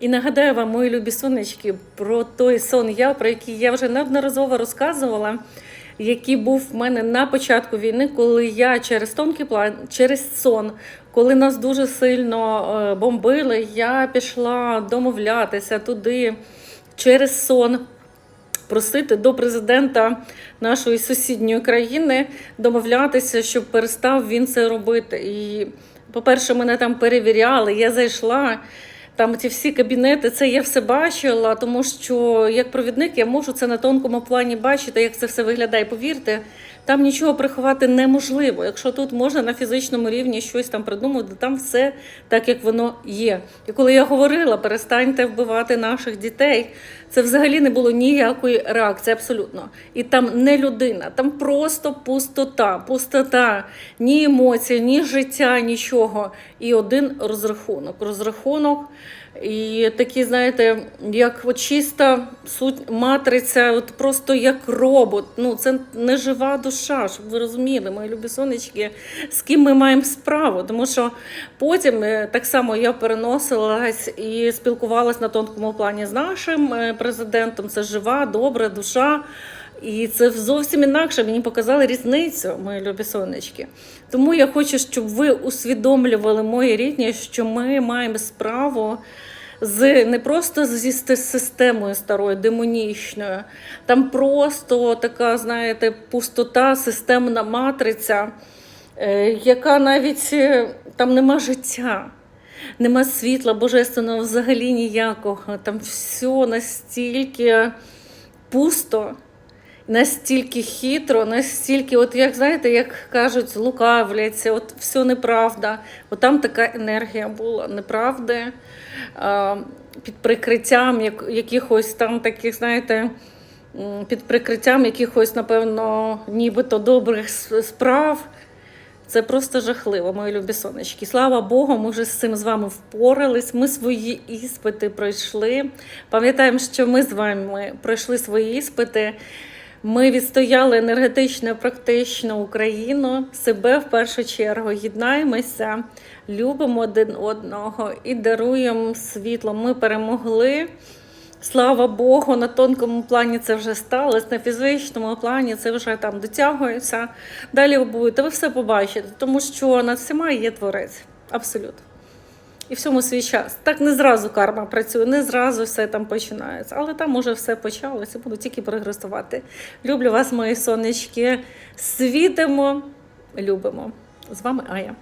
І нагадаю вам, мої любі сонечки, про той сон я, про який я вже неодноразово розказувала, який був в мене на початку війни, коли я через тонкий план, через сон, коли нас дуже сильно е, бомбили, я пішла домовлятися туди через сон. Просити до президента нашої сусідньої країни домовлятися, щоб перестав він це робити. І, по-перше, мене там перевіряли, я зайшла. Там ці всі кабінети, це я все бачила, тому що як провідник я можу це на тонкому плані бачити, як це все виглядає. Повірте, там нічого приховати неможливо. Якщо тут можна на фізичному рівні щось там придумати, там все так, як воно є. І коли я говорила, перестаньте вбивати наших дітей, це взагалі не було ніякої реакції, абсолютно. І там не людина, там просто пустота, пустота, ні емоцій, ні життя, нічого. І один розрахунок. Розрахунок. І такі, знаєте, як от чиста суть матриця, от просто як робот. Ну, це не жива душа, щоб ви розуміли, мої любі сонечки, з ким ми маємо справу. Тому що потім е, так само я переносилась і спілкувалась на тонкому плані з нашим е, президентом. Це жива, добра душа. І це зовсім інакше. Мені показали різницю, мої любі сонечки. Тому я хочу, щоб ви усвідомлювали, мої рідні, що ми маємо справу з не просто зі системою старою, демонічною. Там просто така, знаєте, пустота, системна матриця, е, яка навіть е, там нема життя. Нема світла божественного взагалі ніякого. Там все настільки пусто, настільки хитро, настільки, от як знаєте, як кажуть, лукавляться, от все неправда. От там така енергія була неправди під прикриттям якихось там таких, знаєте. Під прикриттям якихось, напевно, нібито добрих справ. Це просто жахливо, мої любі сонечки. Слава Богу, ми вже з цим з вами впорались. Ми свої іспити пройшли. Пам'ятаємо, що ми з вами пройшли свої іспити. Ми відстояли енергетично, практично Україну, себе в першу чергу. Єднаємося, любимо один одного і даруємо світло. Ми перемогли. Слава Богу, на тонкому плані це вже сталося, на фізичному плані це вже там дотягується. Далі ви будете, ви все побачите, тому що над всіма є творець. Абсолютно. І всьому свій час. Так не зразу карма працює, не зразу все там починається. Але там уже все почалося, буду тільки прогресувати. Люблю вас, мої сонечки. Світимо, любимо. З вами Ая.